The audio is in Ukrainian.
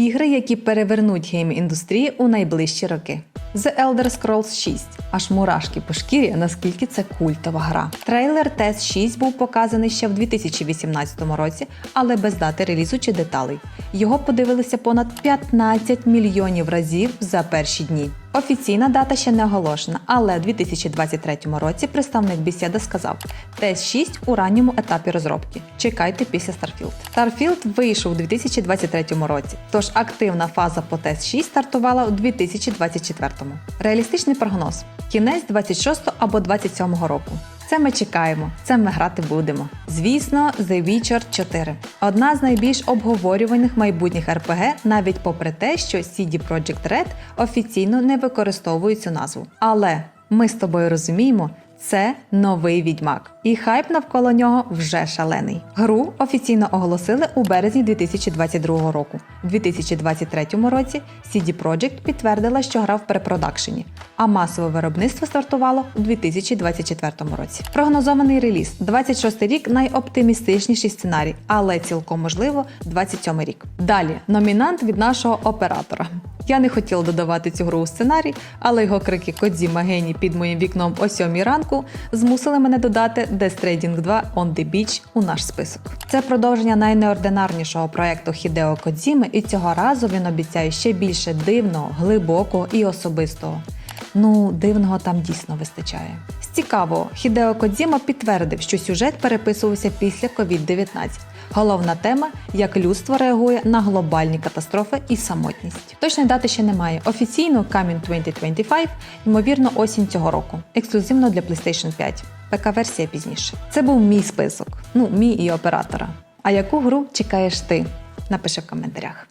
Ігри, які перевернуть гейм-індустрію у найближчі роки. The Elder Scrolls 6. Аж мурашки по шкірі, наскільки це культова гра. Трейлер TES 6 був показаний ще в 2018 році, але без дати релізу чи деталей. Його подивилися понад 15 мільйонів разів за перші дні. Офіційна дата ще не оголошена, але у 2023 році представник Бесіда сказав: TES 6 у ранньому етапі розробки. Чекайте після Starfield. Starfield вийшов у 2023 році, тож активна фаза по TES 6 стартувала у 2024. Реалістичний прогноз: кінець 26 або 27 року. Це ми чекаємо, це ми грати будемо. Звісно, The Witcher 4. Одна з найбільш обговорюваних майбутніх RPG, навіть попри те, що CD Projekt Red офіційно не використовує цю назву. Але ми з тобою розуміємо, це новий відьмак, і хайп навколо нього вже шалений. Гру офіційно оголосили у березні 2022 року. У 2023 році CD Projekt підтвердила, що гра в препродакшені, а масове виробництво стартувало у 2024 році. Прогнозований реліз 26 рік найоптимістичніший сценарій, але цілком можливо 27 рік. Далі номінант від нашого оператора. Я не хотіла додавати цю гру у сценарій, але його крики Кодзіма геній під моїм вікном о 7 ранку змусили мене додати Death Stranding 2 On the Beach у наш список. Це продовження найнеординарнішого проекту Хідео Кодзіми, і цього разу він обіцяє ще більше дивного, глибокого і особистого. Ну, дивного там дійсно вистачає. З цікавого, Хідео Кодзіма підтвердив, що сюжет переписувався після COVID-19. Головна тема як людство реагує на глобальні катастрофи і самотність. Точної дати ще немає. Офіційно Камін 2025, ймовірно, осінь цього року. Ексклюзивно для PlayStation 5. ПК-версія пізніше. Це був мій список. Ну, мій і оператора. А яку гру чекаєш ти? Напиши в коментарях.